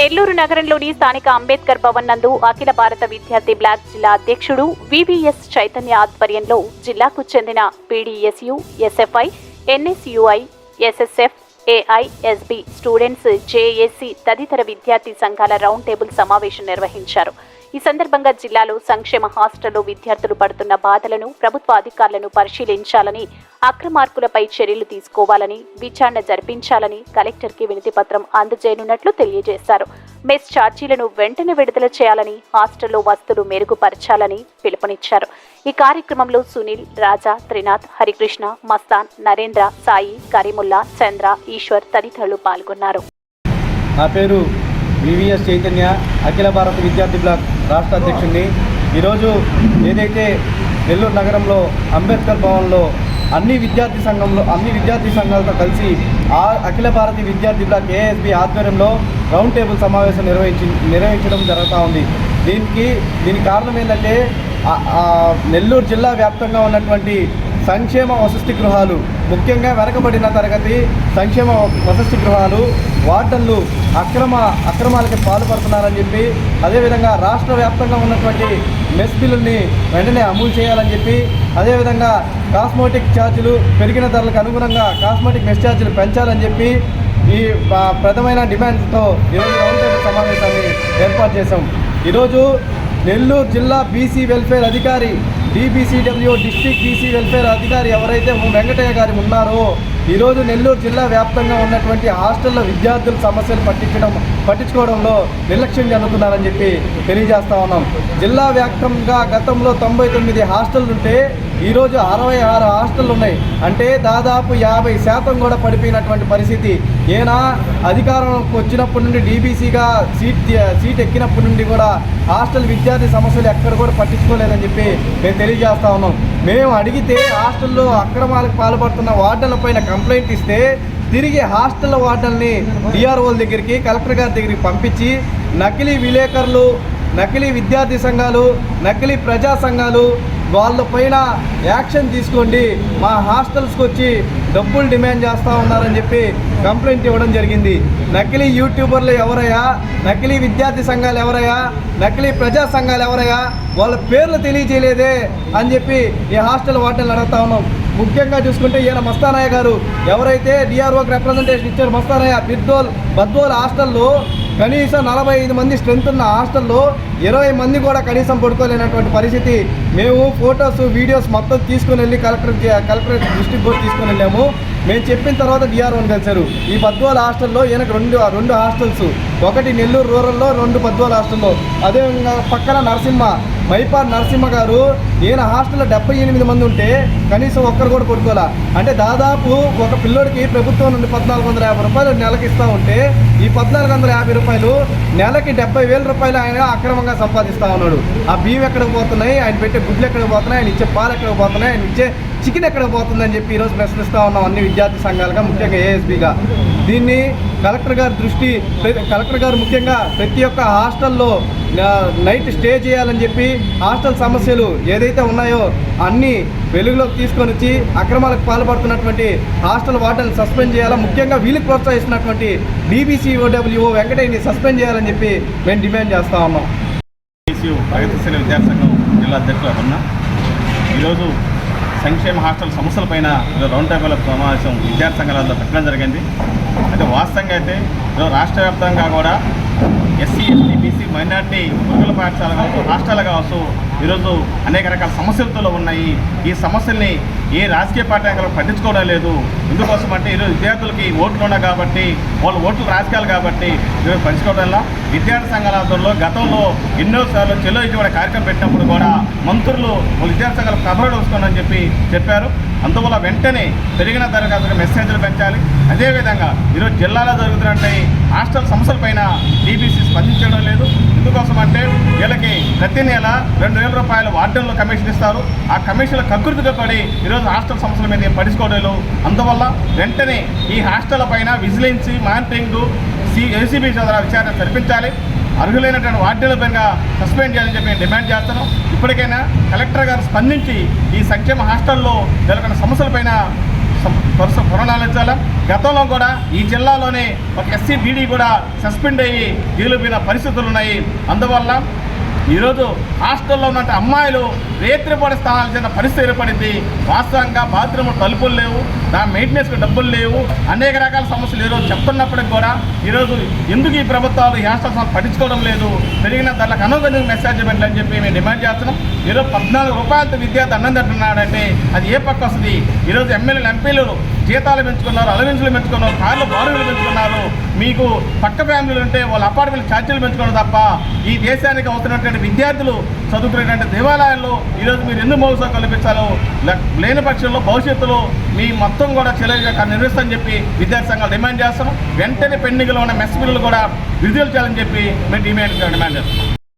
నగరంలోని స్థానిక అంబేద్కర్ భవన్ నందు అఖిల భారత విద్యార్థి బ్లాక్ జిల్లా అధ్యక్షుడు వివిఎస్ చైతన్య ఆధ్వర్యంలో జిల్లాకు చెందిన PDSU SFI NSUI SSF AISB students JAC తదితర విద్యార్థి సంఘాల రౌండ్ టేబుల్ సమావేశం నిర్వహించారు. ఈ సందర్భంగా జిల్లాలో సంక్షేమ హాస్టల్లో విద్యార్థులు పడుతున్న బాధలను ప్రభుత్వ అధికారులను పరిశీలించాలని అక్రమార్కులపై చర్యలు తీసుకోవాలని విచారణ జరిపించాలని కలెక్టర్కి వినతి పత్రం అందజేయనున్నట్లు తెలియజేశారు. మెస్ ఛార్జీలను వెంటనే విడుదల చేయాలని హాస్టల్లో వస్తువులు మెరుగుపరచాలని పిలుపునిచ్చారు. ఈ కార్యక్రమంలో సునీల్ రాజా త్రినాథ్ హరికృష్ణ మస్తాన్ నరేంద్ర సాయి కరీముల్లా చంద్ర ఈశ్వర్ తదితరులు పాల్గొన్నారు. నా పేరు వివిఎస్ చైతన్య అఖిల భారత విద్యార్థి బ్లాక్ రాష్ట్ర అధ్యక్షుడిని ఈరోజు ఏదైతే నెల్లూరు నగరంలో అంబేద్కర్ భవన్లో అన్ని విద్యార్థి సంఘంలో అన్ని విద్యార్థి సంఘాలతో కలిసి ఆ అఖిల భారతీయ విద్యార్థి బ్లాక్ ఏఎస్బి ఆధ్వర్యంలో రౌండ్ టేబుల్ సమావేశం నిర్వహించి నిర్వహించడం జరుగుతూ ఉంది. దీనికి దీనికి కారణం ఏంటంటే నెల్లూరు జిల్లా వ్యాప్తంగా ఉన్నటువంటి సంక్షేమ వసతి గృహాలు ముఖ్యంగా వెనకబడిన తరగతి సంక్షేమ వసతి గృహాలు వార్డన్లు అక్రమ అక్రమాలకి పాల్పడుతున్నారని చెప్పి అదేవిధంగా రాష్ట్ర వ్యాప్తంగా ఉన్నటువంటి మెస్ బిల్లుల్ని వెంటనే అమలు చేయాలని చెప్పి అదేవిధంగా కాస్మోటిక్ ఛార్జీలు పెరిగిన ధరలకు అనుగుణంగా కాస్మోటిక్ మెస్ ఛార్జీలు పెంచాలని చెప్పి ఈ ప్రథమైన డిమాండ్తో ఈరోజు సమావేశాన్ని ఏర్పాటు చేశాం. ఈరోజు నెల్లూరు జిల్లా బీసీ వెల్ఫేర్ అధికారి డిబిసిడబ్ల్యూ డిస్టిక్ బీసీ వెల్ఫేర్ అధికారి ఎవరైతే వెంకటయ్య గారు ఉన్నారో ఈరోజు నెల్లూరు జిల్లా వ్యాప్తంగా ఉన్నటువంటి హాస్టల్లో విద్యార్థుల సమస్యలు పట్టించడం పట్టించుకోవడంలో నిర్లక్ష్యం చెందుతున్నారని చెప్పి తెలియజేస్తా ఉన్నాం. జిల్లా వ్యాప్తంగా గతంలో తొంభై తొమ్మిది హాస్టల్ ఉంటే ఈరోజు అరవై ఆరు హాస్టళ్ళు ఉన్నాయి. అంటే దాదాపు యాభై శాతం కూడా పడిపోయినటువంటి పరిస్థితి. ఏనా అధికారంలోకి వచ్చినప్పటి నుండి డీబీసీగా సీట్ సీట్ ఎక్కినప్పటి నుండి కూడా హాస్టల్ విద్యార్థి సమస్యలు ఎక్కడ కూడా పట్టించుకోలేదని చెప్పి మేము తెలియజేస్తా ఉన్నాం. మేము అడిగితే హాస్టల్లో అక్రమాలకు పాల్పడుతున్న వార్డన్ల పైన కంప్లైంట్ ఇస్తే తిరిగి హాస్టల్ వార్డల్ని డిఆర్ఓల దగ్గరికి కలెక్టర్ గారి దగ్గరికి పంపించి నకిలీ విలేకరులు నకిలీ విద్యార్థి సంఘాలు నకిలీ ప్రజా సంఘాలు వాళ్ళ పైన యాక్షన్ తీసుకోండి. మా హాస్టల్స్కి వచ్చి డబ్బులు డిమాండ్ చేస్తూ ఉన్నారని చెప్పి కంప్లైంట్ ఇవ్వడం జరిగింది. నకిలీ యూట్యూబర్లు ఎవరయ్యా? నకిలీ విద్యార్థి సంఘాలు ఎవరయ్యా? నకిలీ ప్రజా సంఘాలు ఎవరయ్యా? వాళ్ళ పేర్లు తెలియజేయలేదే అని చెప్పి ఈ హాస్టల్ వాటిని అడుగుతా ఉన్నాం. ముఖ్యంగా చూసుకుంటే ఈయన మస్తానయ్య గారు. ఎవరైతే డిఆర్ఓకి రిప్రజెంటేషన్ ఇచ్చారు మస్తానయ్య బిర్దోల్ బద్దోల్ హాస్టల్లో కనీసం నలభై ఐదు మంది స్ట్రెంత్ ఉన్న హాస్టల్లో ఇరవై మంది కూడా కనీసం పడుకోలేనటువంటి పరిస్థితి. మేము ఫొటోస్ వీడియోస్ మొత్తం తీసుకుని వెళ్ళి కలెక్టర్ కలెక్టరేట్ డిస్ట్రిక్ట్ బోర్డు తీసుకుని వెళ్ళాము. మేము చెప్పిన తర్వాత డిఆర్ఓని కలిశారు. ఈ పద్వాల హాస్టల్లో ఈయనకు రెండు రెండు హాస్టల్స్. ఒకటి నెల్లూరు రూరల్లో రెండు పద్వాల హాస్టల్లో. అదేవిధంగా పక్కన నరసింహ మైపార్ నరసింహ గారు ఈయన హాస్టల్లో డెబ్బై ఎనిమిది మంది ఉంటే కనీసం ఒక్కరు కూడా పడుకోలే. అంటే దాదాపు ఒక పిల్లోడికి ప్రభుత్వం నుండి పద్నాలుగు వందల యాభై రూపాయలు నెలకి ఇస్తూ ఉంటే ఈ పద్నాలుగు వందల యాభై రూపాయలు నెలకి డెబ్బై వేల రూపాయలు ఆయన అక్రమంగా సంపాదిస్తూ ఉన్నాడు. ఆ బియ్యం ఎక్కడికి పోతున్నాయి? ఆయన పెట్టే గుడ్లు ఎక్కడికి పోతున్నాయి? ఆయన ఇచ్చే పాలు ఎక్కడికి పోతున్నాయి? ఆయన ఇచ్చే చికెన్ ఎక్కడ పోతుందని చెప్పి ఈరోజు ప్రశ్నిస్తూ ఉన్నాం అన్ని విద్యార్థి సంఘాలుగా ముఖ్యంగా ఏఎస్బిగా దీన్ని కలెక్టర్ గారి దృష్టి కలెక్టర్ గారు ముఖ్యంగా ప్రతి ఒక్క హాస్టల్లో నైట్ స్టే చేయాలని చెప్పి హాస్టల్ సమస్యలు ఏదైతే ఉన్నాయో అన్నీ వెలుగులోకి తీసుకొని వచ్చి అక్రమాలకు పాల్పడుతున్నటువంటి హాస్టల్ వాటర్ని సస్పెండ్ చేయాలా? ముఖ్యంగా వీళ్ళకి ప్రోత్సహిస్తున్నటువంటి డీబీసీ ఓడబ్ల్యూఓ వెంకటయ్యని సస్పెండ్ చేయాలని చెప్పి మేము డిమాండ్ చేస్తా ఉన్నాం. ప్రగతిశీల జిల్లా అధ్యక్షులు ఉన్నా ఈరోజు సంక్షేమ హాస్టల్ సమస్యలపైన రౌండ్ టేబుల్ సమావేశం విద్యార్థి సంఘాలలో పెట్టడం జరిగింది. అయితే వాస్తవంగా అయితే రాష్ట్ర వ్యాప్తంగా కూడా ఎస్సీ ఎస్టీ బీసీ మైనార్టీ గురుకుల పాఠశాల కావచ్చు హాస్టల్ కావచ్చు ఈరోజు అనేక రకాల సమస్యలతో ఉన్నాయి. ఈ సమస్యల్ని ఏ రాజకీయ పార్టీ పట్టించుకోవడం లేదు. ఎందుకోసం అంటే ఈరోజు విద్యార్థులకి ఓట్లు ఉన్నాయి కాబట్టి వాళ్ళు ఓట్లు రాజకీయాలు కాబట్టి ఈరోజు పంచుకోవడం వల్ల విద్యార్థి సంఘాల ఆధ్వర్యంలో గతంలో ఎన్నోసార్లు చెలో ఇటీవల కార్యక్రమం పెట్టినప్పుడు కూడా మంత్రులు వాళ్ళ విద్యార్థి సంఘాలు కబరలు వస్తుందని చెప్పి చెప్పారు. అందువల్ల వెంటనే పెరిగిన తరగతులకు మెసేజ్లు పెంచాలి అదేవిధంగా ఈరోజు జిల్లాలో జరుగుతున్నట్టు హాస్టల్ సమస్యలపైన డీబీసీ స్పందించడం లేదు. ఎందుకోసం అంటే వీళ్ళకి ప్రతి నెల రెండు వేల రూపాయలు వార్డెన్లో కమిషన్ ఇస్తారు. ఆ కమిషన్ల కకృతిగా పడి ఈరోజు హాస్టల్ సమస్యల మీద ఏం అందువల్ల వెంటనే ఈ హాస్టల్ పైన విజిలెన్స్ మానిటరింగ్ సి ఏసీబీ ద్వారా విచారణ జరిపించాలి. అర్హులైనటువంటి వార్డుల పైన సస్పెండ్ చేయాలని చెప్పి డిమాండ్ చేస్తున్నాం ఇప్పటికైనా కలెక్టర్ గారు స్పందించి ఈ సంక్షేమ హాస్టల్లో నెలకొన్న సమస్యలపైన పరుస గతంలో కూడా ఈ జిల్లాలోనే ఒక ఎస్సీ బీడీ కూడా సస్పెండ్ అయ్యి జైలు పోయిన పరిస్థితులు ఉన్నాయి అందువల్ల ఈరోజు హాస్టల్లో ఉన్న అమ్మాయిలు రేత్రిపడి స్థానాలు చెందిన పరిస్థితి ఏర్పడింది. వాస్తవంగా బాత్రూమ్ తలుపులు లేవు. దాని మెయింటెనెన్స్కి డబ్బులు లేవు. అనేక రకాల సమస్యలు ఈరోజు చెప్తున్నప్పటికి కూడా ఈరోజు ఎందుకు ఈ ప్రభుత్వాలు ఈ హాస్టల్ పట్టించుకోవడం లేదు? పెరిగిన ధరలకు అనుగుణంగా మెసేజ్ పెట్టాలని చెప్పి మేము డిమాండ్ చేస్తున్నాం. ఈరోజు పద్నాలుగు రూపాయలతో విద్యార్థి అన్నం తింటున్నాడంటే అది ఏ పక్క వస్తుంది? ఈరోజు ఎమ్మెల్యేలు ఎంపీలు జీతాలు పెంచుకున్నారు అలవెన్సులు పెంచుకున్నారు కార్లు బారులు పెంచుకున్నారు. మీకు పక్క ఫ్యామిలీలు ఉంటే వాళ్ళ అపార్ట్మెంట్ ఛార్జీలు పెంచుకోవడం తప్ప ఈ దేశానికి అవసరమైనటువంటి విద్యార్థులు చదువుకునేటువంటి దేవాలయాల్లో ఈరోజు మీరు ఎందుకు మౌసం కల్పించాలో? లే- లేని పక్షంలో భవిష్యత్తులో మీ మొత్తం కూడా చెలవిగా నిర్వహిస్తామని చెప్పి విద్యార్థి సంఘాలు డిమాండ్ చేస్తాం వెంటనే పెండింగ్లో ఉన్న మెస్ బిల్లులు కూడా విడుదల చేయాలని చెప్పి మేము డిమాండ్ డిమాండ్ చేస్తాం